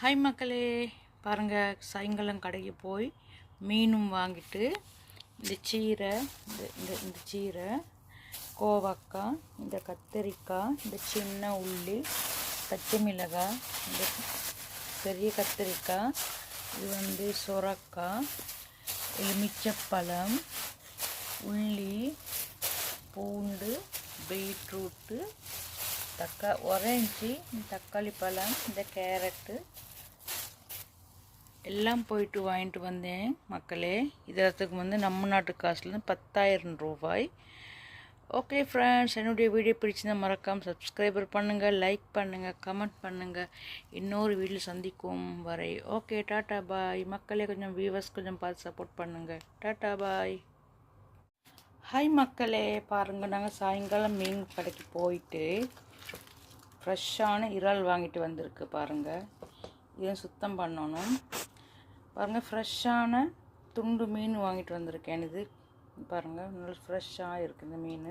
Hi மக்களே. பாருங்கள் சாயங்காலம் கடைக்கு போய் மீனும் வாங்கிட்டு இந்த சீரை இந்த இந்த இந்த சீரை கோவக்காய் இந்த கத்திரிக்காய் இந்த சின்ன உள்ளி பச்சை மிளகாய் இந்த பெரிய கத்திரிக்காய் இது வந்து சுரக்காய் எலுமிச்சப்பழம் உள்ளி பூண்டு பீட்ரூட்டு தக்கா ஒரேஞ்சி தக்காளி பழம் இந்த கேரட்டு எல்லாம் போயிட்டு வாங்கிட்டு வந்தேன் மக்களே. இதற்கு வந்து நம்ம நாட்டு காசுலேருந்து பத்தாயிரம் ரூபாய். ஓகே ஃப்ரெண்ட்ஸ் என்னுடைய வீடியோ பிடிச்சிருந்தா மறக்காமல் சப்ஸ்கிரைபர் பண்ணுங்கள் லைக் பண்ணுங்கள் கமெண்ட் பண்ணுங்கள் இன்னொரு வீடியோ சந்திக்கும் வரை. ஓகே டாட்டா பாய் மக்களே கொஞ்சம் வியூவர்ஸ் கொஞ்சம் பார்த்து சப்போர்ட் பண்ணுங்கள் டாட்டா பாய் ஹாய் மக்களே. பாருங்கள் நாங்கள் சாயங்காலம் மீன் கடைக்கு போயிட்டு ஃப்ரெஷ்ஷான இறால் வாங்கிட்டு வந்திருக்கு பாருங்கள் இதை சுத்தம் பண்ணணும். பாருங்கள் ஃப்ரெஷ்ஷான துண்டு மீன் வாங்கிட்டு வந்திருக்கேன் இது. பாருங்கள் நல்ல ஃப்ரெஷ்ஷாக இருக்குது இந்த மீன்.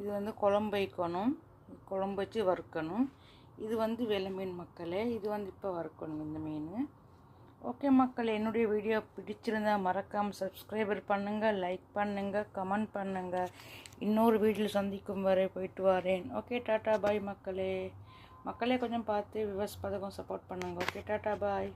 இது வந்து குழம்பு வைக்கணும். குழம்பு வச்சு வறுக்கணும். இது வந்து வெள்ளை மீன் மக்களே இது வந்து இப்போ வறுக்கணும் இந்த மீன். ஓகே மக்கள் என்னுடைய வீடியோ பிடிச்சிருந்தா மறக்காமல் சப்ஸ்கிரைபர் பண்ணுங்கள் லைக் பண்ணுங்கள் கமெண்ட் பண்ணுங்கள் இன்னொரு வீட்டில் சந்திக்கும் வரை போயிட்டு வரேன். ஓகே டாட்டா பாய் மக்களே. மக்களே கொஞ்சம் பார்த்து விவசாய பதக்கம் சப்போர்ட் பண்ணுங்கள் ஓகே டாட்டா பாய்